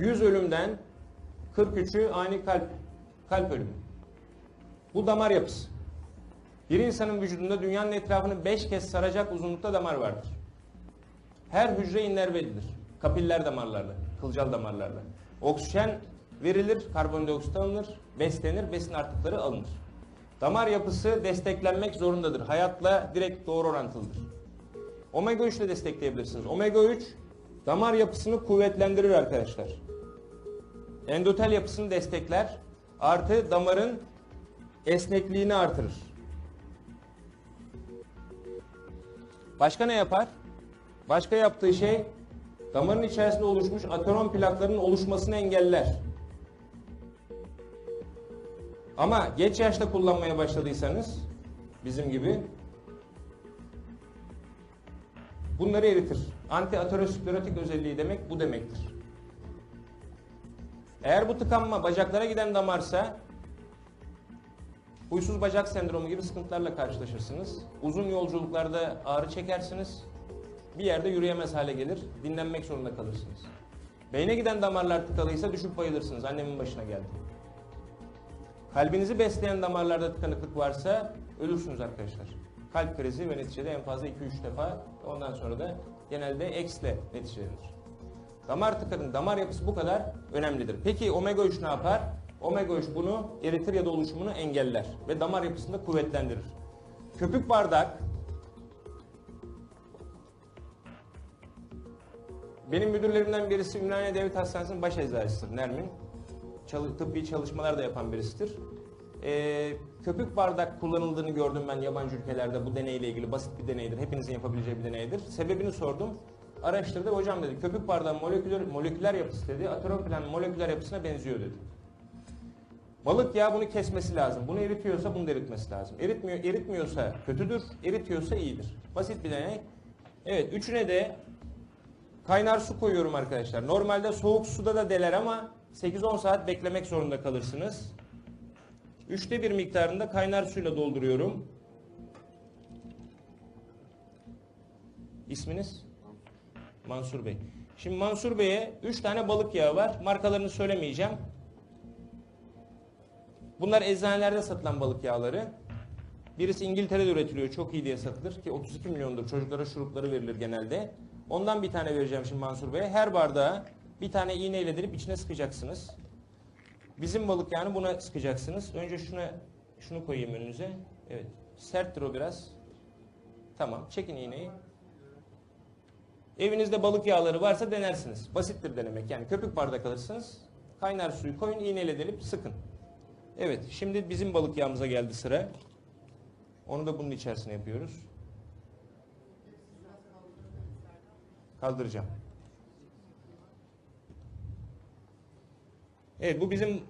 100 ölümden 43'ü ani kalp kalp ölümü. Bu damar yapısı. Bir insanın vücudunda dünyanın etrafını 5 kez saracak uzunlukta damar vardır. Her hücre innerve edilir. Kapiller damarlarla, kılcal damarlarla. Oksijen verilir, karbondioksit alınır, beslenir, besin artıkları alınır. Damar yapısı desteklenmek zorundadır. Hayatla direkt doğru orantılıdır. Omega 3 ile destekleyebilirsiniz. Omega 3 damar yapısını kuvvetlendirir arkadaşlar. Endotel yapısını destekler. Artı damarın esnekliğini artırır. Başka ne yapar? Başka yaptığı şey damarın içerisinde oluşmuş ateron plakların oluşmasını engeller. Ama geç yaşta kullanmaya başladıysanız bizim gibi bunları eritir. Anti-aterosklerotik özelliği demek bu demektir. Eğer bu tıkanma bacaklara giden damarsa huysuz bacak sendromu gibi sıkıntılarla karşılaşırsınız. Uzun yolculuklarda ağrı çekersiniz. Bir yerde yürüyemez hale gelir. Dinlenmek zorunda kalırsınız. Beyne giden damarlar tıkalıysa düşüp bayılırsınız. Annemin başına geldi. Kalbinizi besleyen damarlarda tıkanıklık varsa ölürsünüz arkadaşlar. Kalp krizi ve neticede en fazla 2-3 defa ondan sonra da genelde eksle neticelenir. Damar tıkanın damar yapısı bu kadar önemlidir. Peki omega 3 ne yapar? Omega 3 bunu eritir ya da oluşumunu engeller ve damar yapısını da kuvvetlendirir. Köpük bardak benim müdürlerimden birisi Ümraniye Devlet Hastanesi'nin baş eczacısıdır Nermin. Çalı, tıbbi çalışmalar da yapan birisidir. Ee, köpük bardak kullanıldığını gördüm ben yabancı ülkelerde bu deneyle ilgili basit bir deneydir. Hepinizin yapabileceği bir deneydir. Sebebini sordum. Araştırdı. Hocam dedi köpük bardağın moleküler, moleküler yapısı dedi. Ateroplan moleküler yapısına benziyor dedi. Balık yağı bunu kesmesi lazım. Bunu eritiyorsa bunu da eritmesi lazım. Eritmiyor, eritmiyorsa kötüdür, eritiyorsa iyidir. Basit bir deney. Evet, üçüne de kaynar su koyuyorum arkadaşlar. Normalde soğuk suda da deler ama 8-10 saat beklemek zorunda kalırsınız. Üçte bir miktarında kaynar suyla dolduruyorum. İsminiz? Mansur Bey. Şimdi Mansur Bey'e 3 tane balık yağı var. Markalarını söylemeyeceğim. Bunlar eczanelerde satılan balık yağları. Birisi İngiltere'de üretiliyor. Çok iyi diye satılır ki 32 milyondur. Çocuklara şurupları verilir genelde. Ondan bir tane vereceğim şimdi Mansur Bey'e. Her bardağa bir tane iğneyle delip içine sıkacaksınız. Bizim balık yağını buna sıkacaksınız. Önce şuna şunu koyayım önünüze. Evet. Serttir o biraz. Tamam. Çekin iğneyi. Evinizde balık yağları varsa denersiniz. Basittir denemek. Yani köpük bardak alırsınız. Kaynar suyu koyun, iğneyle delip sıkın. Evet, şimdi bizim balık yağımıza geldi sıra. Onu da bunun içerisine yapıyoruz. Kaldıracağım. Evet, bu bizim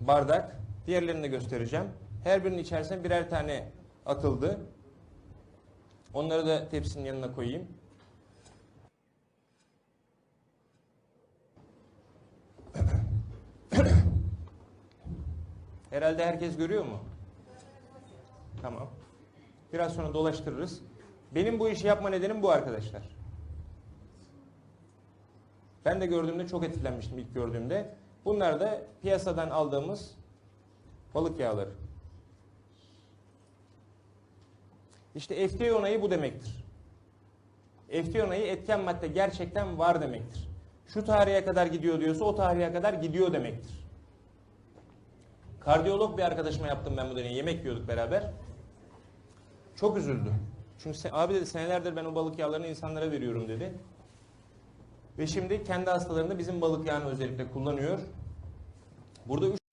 bardak. Diğerlerini de göstereceğim. Her birinin içerisine birer tane atıldı. Onları da tepsinin yanına koyayım. Herhalde herkes görüyor mu? Tamam. Biraz sonra dolaştırırız. Benim bu işi yapma nedenim bu arkadaşlar. Ben de gördüğümde çok etkilenmiştim ilk gördüğümde. Bunlar da piyasadan aldığımız balık yağları. İşte FDA onayı bu demektir. FDA onayı etken madde gerçekten var demektir. Şu tarihe kadar gidiyor diyorsa o tarihe kadar gidiyor demektir. Kardiyolog bir arkadaşıma yaptım ben bu deneyi. Yemek yiyorduk beraber. Çok üzüldü. Çünkü abi dedi senelerdir ben o balık yağlarını insanlara veriyorum dedi. Ve şimdi kendi hastalarında bizim balık yağını özellikle kullanıyor. Burada üç